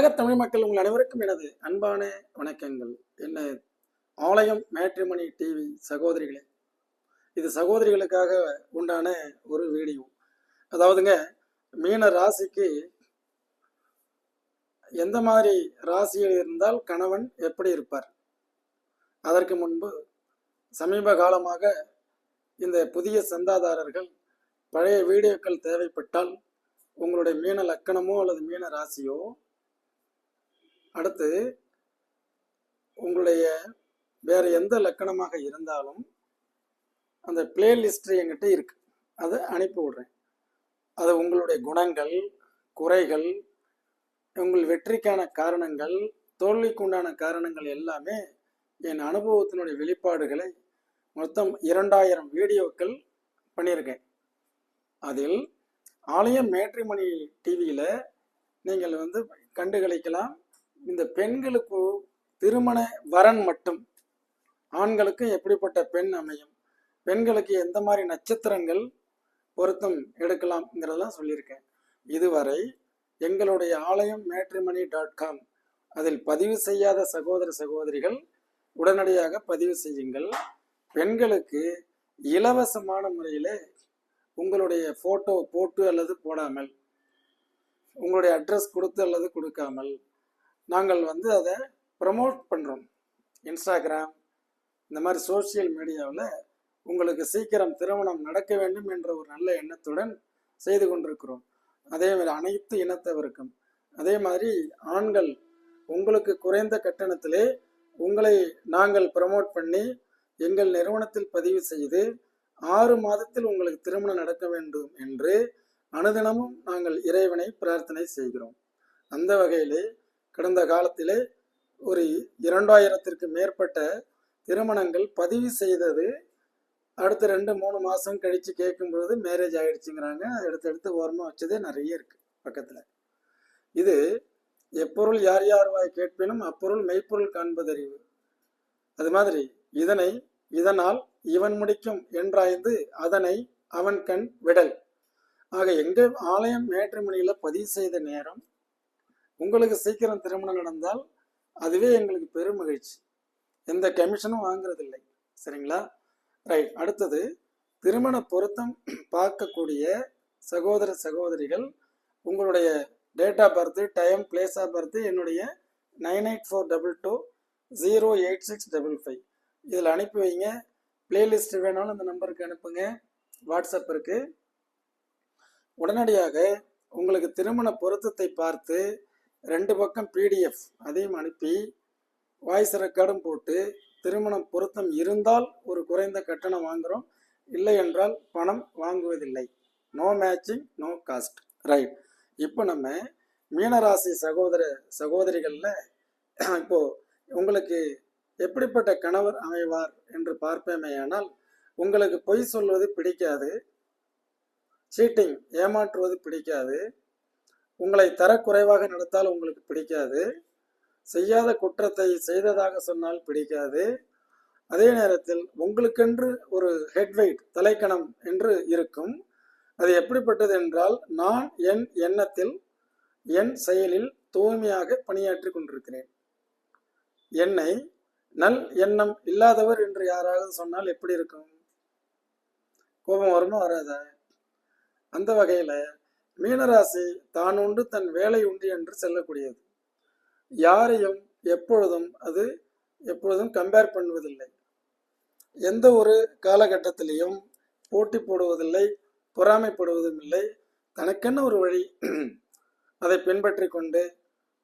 உலக தமிழ் மக்கள் உங்கள் அனைவருக்கும் எனது அன்பான வணக்கங்கள். என்ன ஆலயம் மேட்ரிமணி டிவி சகோதரிகளே இது சகோதரிகளுக்காக உண்டான ஒரு வீடியோ. அதாவதுங்க மீன ராசிக்கு எந்த மாதிரி ராசியில் இருந்தால் கணவன் எப்படி இருப்பார்? அதற்கு முன்பு சமீப காலமாக இந்த புதிய சந்தாதாரர்கள் பழைய வீடியோக்கள் தேவைப்பட்டால் உங்களுடைய மீன லக்கணமோ அல்லது மீன ராசியோ அடுத்து உங்களுடைய வேற எந்த லக்கணமாக இருந்தாலும் அந்த பிளேலிஸ்ட் என்கிட்ட இருக்கு. அதை அனுப்பி விடுறேன். அது உங்களுடைய குணங்கள் குறைகள் உங்கள் வெற்றிக்கான காரணங்கள் தோல்விக்குண்டான காரணங்கள் எல்லாமே என் அனுபவத்தினுடைய வெளிப்பாடுகளை மொத்தம் இரண்டாயிரம் வீடியோக்கள் பண்ணியிருக்கேன். அதில் ஆலயம் மேட்ரிமணி டிவியில் நீங்கள் வந்து கண்டுகளிக்கலாம் இந்த பெண்களுக்கு திருமண வரன் மட்டும். ஆண்களுக்கு எப்படிப்பட்ட பெண் அமையும்? பெண்களுக்கு எந்த மாதிரி நட்சத்திரங்கள் பொருத்தம் எடுக்கலாம்ங்கிறதெல்லாம் சொல்லியிருக்கேன். இதுவரை எங்களுடைய ஆலயம் மேட்ரிமணி டாட் காம். அதில் பதிவு செய்யாத சகோதர சகோதரிகள் உடனடியாக பதிவு செய்யுங்கள். பெண்களுக்கு இலவசமான முறையில் உங்களுடைய ஃபோட்டோ போட்டு அல்லது போடாமல் உங்களுடைய அட்ரஸ் கொடுத்து அல்லது கொடுக்காமல் நாங்கள் வந்து அதை ப்ரமோட் பண்ணுறோம் இன்ஸ்டாகிராம் இந்த மாதிரி சோஷியல் மீடியாவில் உங்களுக்கு சீக்கிரம் திருமணம் நடக்க வேண்டும் என்ற ஒரு நல்ல எண்ணத்துடன் செய்து கொண்டிருக்கிறோம். அதே மாதிரி அனைத்து இனத்தவருக்கும். அதே மாதிரி ஆண்கள் உங்களுக்கு குறைந்த கட்டணத்திலே உங்களை நாங்கள் ப்ரமோட் பண்ணி எங்கள் நிறுவனத்தில் பதிவு செய்து ஆறு மாதத்தில் உங்களுக்கு திருமணம் நடக்க வேண்டும் என்று அனுதினமும் நாங்கள் இறைவனை பிரார்த்தனை செய்கிறோம். அந்த வகையிலே கடந்த காலத்திலே ஒரு இரண்டாயிரத்திற்கு மேற்பட்ட திருமணங்கள் பதிவு செய்தது. அடுத்த ரெண்டு மூணு மாதம் கழித்து கேட்கும்பொழுது மேரேஜ் ஆகிடுச்சுங்கிறாங்க அடுத்தடுத்து ஓரமாக வச்சதே நிறைய இருக்கு பக்கத்தில். இது எப்பொருள் யார் யார் வாய் கேட்பினும் அப்பொருள் மெய்ப்பொருள் காண்பதறிவு. அது மாதிரி இதனை இதனால் இவன் முடிக்கும் என்றாய்ந்து அதனை அவன் கண் விடல். ஆக எங்கள் ஆலயம் மேற்றுமணியில் பதிவு செய்த நேரம் உங்களுக்கு சீக்கிரம் திருமணம் நடந்தால் அதுவே எங்களுக்கு பெரும் மகிழ்ச்சி. எந்த கமிஷனும் வாங்குறதில்லை. சரிங்களா? ரைட் அடுத்தது திருமண பொருத்தம் பார்க்கக்கூடிய சகோதர சகோதரிகள் உங்களுடைய date of birth time place of birth என்னுடைய nine eight four double two zero eight six double five இதில் அனுப்பி வைங்க. பிளேலிஸ்ட் வேணாலும் இந்த நம்பருக்கு அனுப்புங்க. வாட்ஸ்அப் இருக்குது உடனடியாக உங்களுக்கு திருமண பொருத்தத்தை பார்த்து ரெண்டு பக்கம் பிடிஎஃப் அதையும் அனுப்பி வாய்ஸ் ரெக்கார்டும் போட்டு திருமணம் பொருத்தம் இருந்தால் ஒரு குறைந்த கட்டணம் வாங்குகிறோம் இல்லை என்றால் பணம் வாங்குவதில்லை. No matching no caste right இப்போ நம்ம மீனராசி சகோதர சகோதரிகளில் இப்போது உங்களுக்கு எப்படிப்பட்ட கணவர் அமைவார் என்று பார்ப்பேமேயானால் உங்களுக்கு பொய் சொல்வது பிடிக்காது. சீட்டிங் ஏமாற்றுவது பிடிக்காது. உங்களை தரக்குறைவாக நடத்தால் உங்களுக்கு பிடிக்காது. செய்யாத குற்றத்தை செய்ததாக சொன்னால் பிடிக்காது. அதே நேரத்தில் உங்களுக்கென்று ஒரு ஹெட்வெயிட் தலைக்கணம் என்று இருக்கும். அது எப்படிப்பட்டது என்றால் நான் என் எண்ணத்தில் என் செயலில் தூய்மையாக பணியாற்றி கொண்டிருக்கிறேன். என்னை நல் எண்ணம் இல்லாதவர் என்று யாராவது சொன்னால் எப்படி இருக்கும்? கோபம் வருமா வராதா? அந்த வகையில் மீனராசி தான் உண்டு தன் வேலை உண்டு என்று செல்லக்கூடியது. யாரையும் எப்பொழுதும் அது எப்பொழுதும் கம்பேர் பண்ணுவதில்லை. எந்த ஒரு காலகட்டத்திலையும் போட்டி போடுவதில்லை பொறாமைப்படுவதும் இல்லை. தனக்கென்ன ஒரு வழி? அதை பின்பற்றி கொண்டு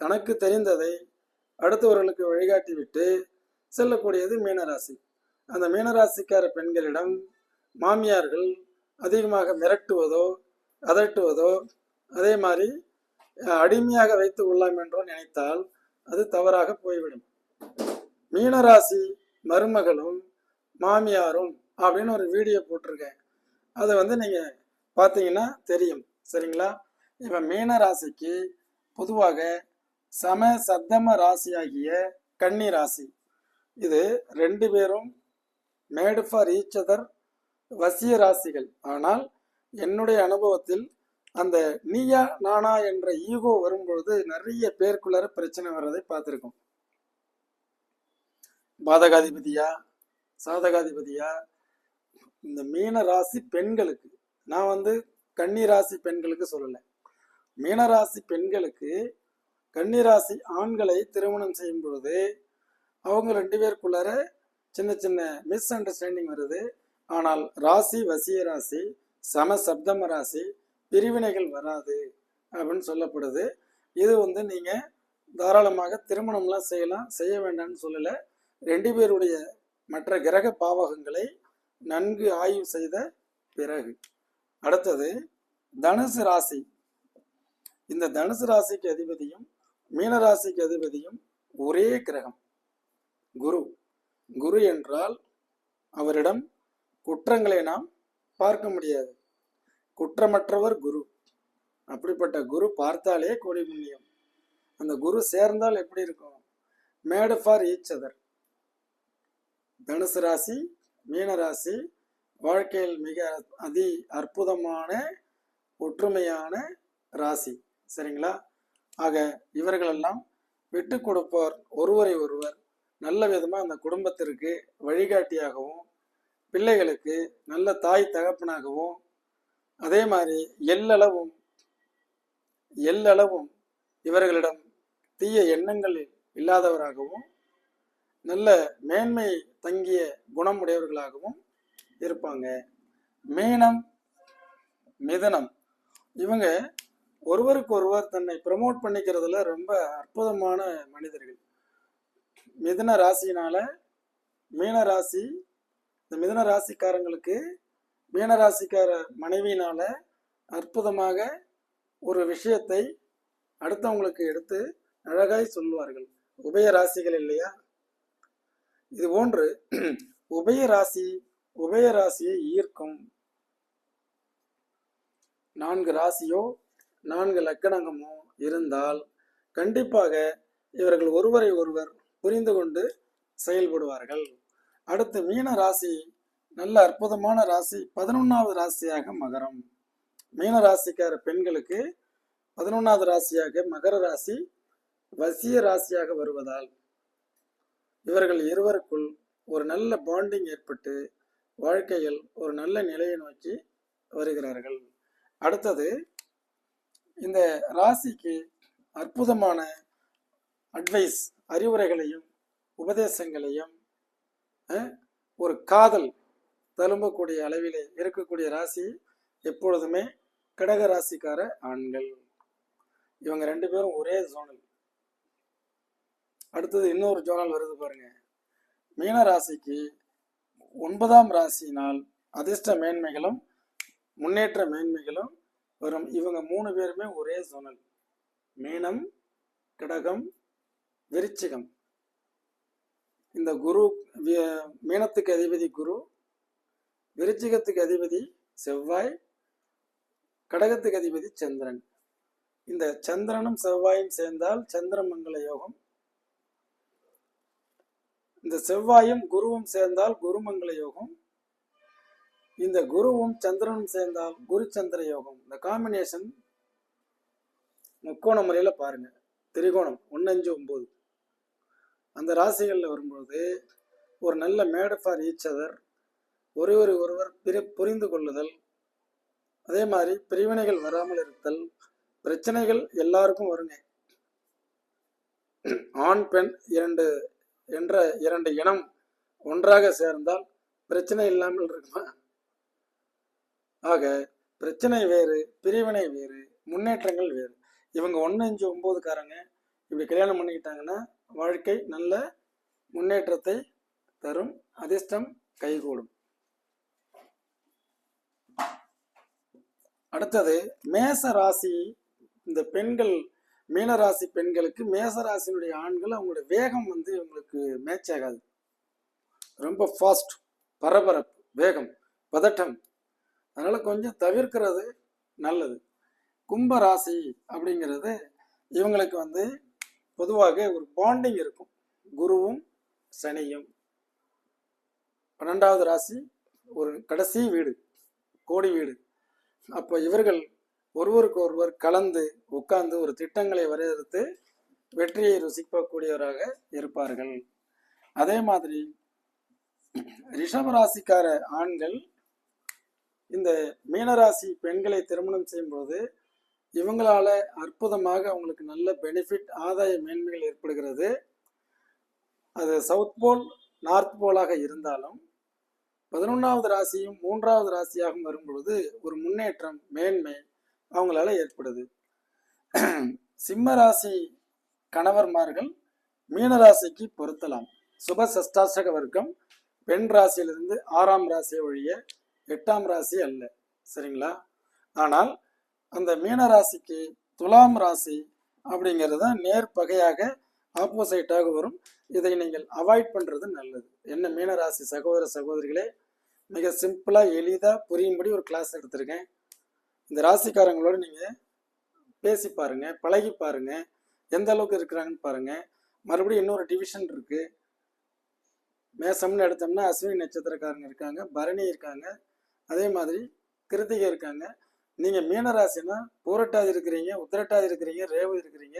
தனக்கு தெரிந்ததை அடுத்தவர்களுக்கு வழிகாட்டி விட்டு செல்லக்கூடியது மீனராசி. அந்த மீனராசிக்கார பெண்களிடம் மாமியார்கள் அதிகமாக மிரட்டுவதோ அதட்டுவதோ? அதே மாதிரி அடிமையாக வைத்து கொள்ளலாம் என்றோ நினைத்தால் அது தவறாக போய்விடும். மீனராசி மருமகளும் மாமியாரும் அப்படின்னு ஒரு வீடியோ போட்டிருக்கேன். அதை வந்து நீங்கள் பார்த்தீங்கன்னா தெரியும். சரிங்களா? இப்போ மீனராசிக்கு பொதுவாக சம சத்தம ராசியாகிய கன்னி ராசி. இது ரெண்டு பேரும் மேடு ஃபார் ஈச் அதர் வசிய ராசிகள். ஆனால் என்னுடைய அனுபவத்தில் அந்த நீயா நானா என்ற ஈகோ வரும்பொழுது நிறைய பேருக்குள்ளார பிரச்சனை வர்றதை பார்த்துருக்கோம். பாதகாதிபதியா சாதகாதிபதியா இந்த மீன ராசி பெண்களுக்கு நான் வந்து கன்னி ராசி பெண்களுக்கு சொல்லலை. மீனராசி பெண்களுக்கு கன்னிராசி ஆண்களை திருமணம் செய்யும் பொழுது அவங்க ரெண்டு பேருக்குள்ளார சின்ன சின்ன மிஸ் அண்டர்ஸ்டாண்டிங் வருது. ஆனால் ராசி வசிய ராசி சம சப்தம ராசி பிரிவினைகள் வராது அப்படின்னு சொல்லப்படுது. இது வந்து நீங்கள் தாராளமாக திருமணம்லாம் செய்யலாம் செய்ய வேண்டாம்னு சொல்லலை. ரெண்டு பேருடைய மற்ற கிரக பாவகங்களை நன்கு ஆய்வு செய்த பிறகு. அடுத்தது தனுசு ராசி. இந்த தனுசு ராசிக்கு அதிபதியும் மீன ராசிக்கு அதிபதியும் ஒரே கிரகம். குரு. குரு என்றால் அவரிடம் குற்றங்களை நாம் பார்க்க முடியாது. குற்றமற்றவர் குரு. அப்படிப்பட்ட குரு பார்த்தாலே கோடி புண்ணியம். அந்த குரு சேர்ந்தால் எப்படி இருக்கும்? Made for each other. தனுசு ராசி மீன ராசி வாழ்க்கையில் மிக அதி அற்புதமான ஒற்றுமையான ராசி. சரிங்களா? ஆக இவர்களெல்லாம் விட்டு கொடுப்போர் ஒருவரை ஒருவர். நல்ல விதமாக அந்த குடும்பத்திற்கு வழிகாட்டியாகவும் பிள்ளைகளுக்கு நல்ல தாய் தகப்பனாகவும் அதே மாதிரி எல்லளவும் எல்லளவும் இவர்களிடம் தீய எண்ணங்கள் இல்லாதவராகவும் நல்ல மேன்மை தங்கிய குணமுடையவர்களாகவும் இருப்பாங்க. மீனம் மிதனம். இவங்க ஒருவருக்கு ஒருவர் தன்னை ப்ரமோட் பண்ணிக்கிறதுல ரொம்ப அற்புதமான மனிதர்கள். மிதன ராசினால மீன ராசி இந்த மிதன ராசிக்காரங்களுக்கு மீனராசிக்கார மனைவியினால அற்புதமாக ஒரு விஷயத்தை அடுத்தவங்களுக்கு எடுத்து அழகாய் சொல்லுவார்கள். உபய ராசிகள் இல்லையா? இது போன்று உபய ராசி உபய ராசியை ஈர்க்கும் நான்கு ராசியோ நான்கு லக்கணங்கமோ இருந்தால் கண்டிப்பாக இவர்கள் ஒருவரை ஒருவர் புரிந்து கொண்டு செயல்படுவார்கள். அடுத்து மீன ராசி. நல்ல அற்புதமான ராசி. பதினொன்றாவது ராசியாக மகரம். மீன ராசிக்கார பெண்களுக்கு பதினொன்றாவது ராசியாக மகர ராசி. வசிய ராசியாக வருவதால் இவர்கள் இருவருக்குள் ஒரு நல்ல பாண்டிங் ஏற்பட்டு வாழ்க்கையில் ஒரு நல்ல நிலையை நோக்கி வருகிறார்கள். அடுத்தது இந்த ராசிக்கு அற்புதமான அட்வைஸ் அறிவுரைகளையும் உபதேசங்களையும் ஒரு காதல் தழும்பக்கூடிய அளவிலே இருக்கக்கூடிய ராசி எப்பொழுதுமே கடக ராசிக்கார ஆண்கள். இவங்க ரெண்டு பேரும் ஒரே ஜோனல் அடுத்தது இன்னொரு ஜோனல் வருது பாருங்க. மீன ராசிக்கு ஒன்பதாம் ராசினால் அதிர்ஷ்ட மேன்மைகளும் முன்னேற்ற மேன்மைகளும் வரும். இவங்க மூணு பேருமே ஒரே ஜோனல் மீனம் கடகம் விருச்சிகம். இந்த குரு மீனத்துக்கு அதிபதி குரு விருச்சிகத்துக்கு அதிபதி செவ்வாய் கடகத்துக்கு அதிபதி சந்திரன். இந்த சந்திரனும் செவ்வாயும் சேர்ந்தால் சந்திரமங்கல யோகம். இந்த செவ்வாயும் குருவும் சேர்ந்தால் குருமங்கல யோகம். இந்த குருவும் சந்திரனும் சேர்ந்தால் குரு சந்திர யோகம். இந்த காம்பினேஷன் முக்கோண முறையில் பாருங்க. திரிகோணம் ஒன்று அஞ்சு ஒம்பது அந்த ராசிகளில் வரும்பொழுது ஒரு நல்ல மேட் ஃபார் ஈச் அதர் ஒருவர் ஒருவர் பிரி புரிந்து கொள்ளுதல் அதே மாதிரி பிரிவினைகள் வராமல் இருத்தல் பிரச்சனைகள் எல்லாருக்கும் வருங்க ஆண் பெண் இரண்டு என்ற இரண்டு இனம் ஒன்றாக சேர்ந்தால் பிரச்சனை இல்லாமல் இருக்குமா? ஆக பிரச்சனை வேறு பிரிவினை வேறு முன்னேற்றங்கள் வேறு. இவங்க ஒன்று அஞ்சு ஒம்போதுக்காரங்க இப்படி கல்யாணம் பண்ணிக்கிட்டாங்கன்னா வாழ்க்கை நல்ல முன்னேற்றத்தை தரும் அதிர்ஷ்டம் கைகூடும். அடுத்தது மேச ராசி இந்த பெண்கள் மீனராசி பெண்களுக்கு மேச ராசியினுடைய ஆண்கள் அவங்களுடைய வேகம் வந்து இவங்களுக்கு மேட்ச் ஆகாது. ரொம்ப ஃபாஸ்ட் பரபரப்பு வேகம் பதட்டம். அதனால கொஞ்சம் தவிர்க்கிறது நல்லது. கும்ப ராசி அப்படிங்கிறது இவங்களுக்கு வந்து பொதுவாக ஒரு பாண்டிங் இருக்கும். குருவும் சனியும். பன்னெண்டாவது ராசி ஒரு கடைசி வீடு கோடி வீடு. அப்போ இவர்கள் ஒருவருக்கு ஒருவர் கலந்து உட்கார்ந்து ஒரு திட்டங்களை வரையறுத்து வெற்றியை ருசிக்கக்கூடியவராக இருப்பார்கள். அதே மாதிரி ரிஷபராசிக்கார ஆண்கள் இந்த மீனராசி பெண்களை திருமணம் செய்யும்போது இவங்களால அற்புதமாக அவங்களுக்கு நல்ல பெனிஃபிட் ஆதாய மேன்மைகள் ஏற்படுகிறது. அது சவுத் போல் நார்த் போலாக இருந்தாலும் பதினொன்றாவது ராசியும் மூன்றாவது ராசியாகவும் வரும்பொழுது ஒரு முன்னேற்றம் மேன்மை அவங்களால ஏற்படுது. சிம்ம ராசி கணவர்மார்கள் மீன ராசிக்கு பொருத்தலாம். சுப சஷ்டாசக வர்க்கம் பெண் ராசியிலிருந்து ஆறாம் ராசி ஒழிய எட்டாம் ராசி அல்ல. சரிங்களா? ஆனால் அந்த மீன ராசிக்கு துலாம் ராசி அப்படிங்கிறது தான் நேர் பகையாக ஆப்போசைட்டாக வரும். இதை நீங்கள் அவாய்ட் பண்ணுறது நல்லது. என்ன மீன ராசி சகோதர சகோதரிகளே மிக சிம்பிளாக எளிதாக புரியும்படி ஒரு கிளாஸ் எடுத்திருக்கேன். இந்த ராசிக்காரங்களோட நீங்கள் பேசி பாருங்கள் பழகி பாருங்க எந்த அளவுக்கு இருக்கிறாங்கன்னு பாருங்கள் மறுபடியும் இன்னொரு டிவிஷன் இருக்குது மேசம்னு எடுத்தோம்னா அஸ்வினி நட்சத்திரக்காரங்க இருக்காங்க பரணி இருக்காங்க அதே மாதிரி கிருத்திகை இருக்காங்க. நீங்கள் மீனராசினா பூரட்டாதி இருக்கிறீங்க உத்திரட்டாதி இருக்கிறீங்க ரேவதி இருக்கிறீங்க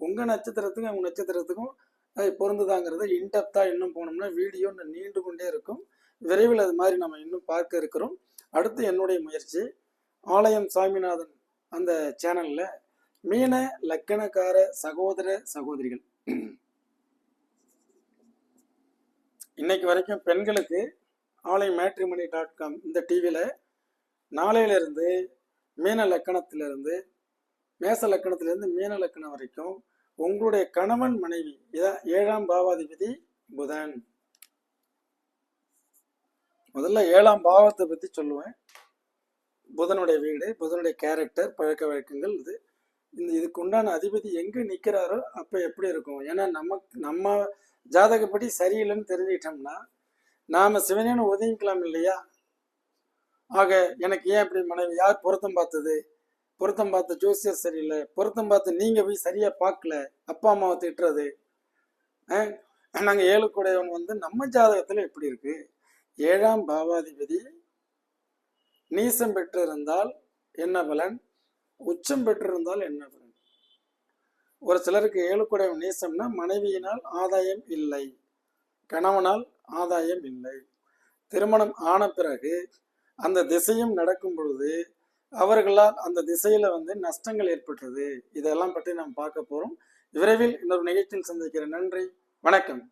உங்கள் நட்சத்திரத்துக்கும் உங்கள் நட்சத்திரத்துக்கும் அது பொருந்துதாங்கிறத இன்டெப்த்தாக இன்னும் போனோம்னா வீடியோ இன்னும் நீண்டு கொண்டே இருக்கும். விரைவில் அது மாதிரி நம்ம இன்னும் பார்க்க இருக்கிறோம். அடுத்து என்னுடைய முயற்சி ஆலயம் சாமிநாதன் அந்த சேனலில் மீன லக்கணக்கார சகோதர சகோதரிகள். இன்னைக்கு வரைக்கும் பெண்களுக்கு ஆலயம் மேட்ரிமணி டாட் காம் இந்த டிவியில் நாளையிலிருந்து மீன லக்கணத்திலிருந்து மேச லக்கணத்திலிருந்து மீன லக்கணம் வரைக்கும் உங்களுடைய கணவன் மனைவி இதான் ஏழாம் பாவாதிபதி புதன். முதல்ல ஏழாம் பாவத்தை பற்றி சொல்லுவேன். புதனுடைய வீடு புதனுடைய கேரக்டர் பழக்க வழக்கங்கள் இது. இந்த இதுக்கு உண்டான அதிபதி எங்கே நிற்கிறாரோ அப்போ எப்படி இருக்கும்? ஏன்னா நம்ம நம்ம ஜாதகப்படி சரியில்லைன்னு தெரிஞ்சுக்கிட்டோம்னா நாம் சிவனேன்னு ஒதுங்கிக்கலாம் இல்லையா? ஆக எனக்கு ஏன் இப்படி மனைவி? யார் பொருத்தம் பார்த்தது? பொருத்தம் பார்த்த ஜோசியர் சரியில்லை. பொருத்தம் பார்த்து நீங்கள் போய் சரியாக பார்க்கல. அப்பா அம்மாவை திட்டுறது. நாங்கள் ஏழு கூடையவன் வந்து நம்ம ஜாதகத்தில் எப்படி இருக்கு? ஏழாம் பாவாதிபதி நீசம் பெற்றிருந்தால் என்ன பலன்? உச்சம் பெற்றிருந்தால் என்ன பலன்? ஒரு சிலருக்கு ஏழு கூடையவன் நீசம்னா மனைவியினால் ஆதாயம் இல்லை. கணவனால் ஆதாயம் இல்லை. திருமணம் ஆன பிறகு அந்த திசையும் நடக்கும் பொழுது அவர்களால் அந்த திசையில வந்து நஷ்டங்கள் ஏற்பட்டது. இதெல்லாம் பற்றி நாம் பார்க்க போறோம். விரைவில் இன்னொரு நிகழ்ச்சியில் சந்திக்கிறேன். நன்றி. வணக்கம்.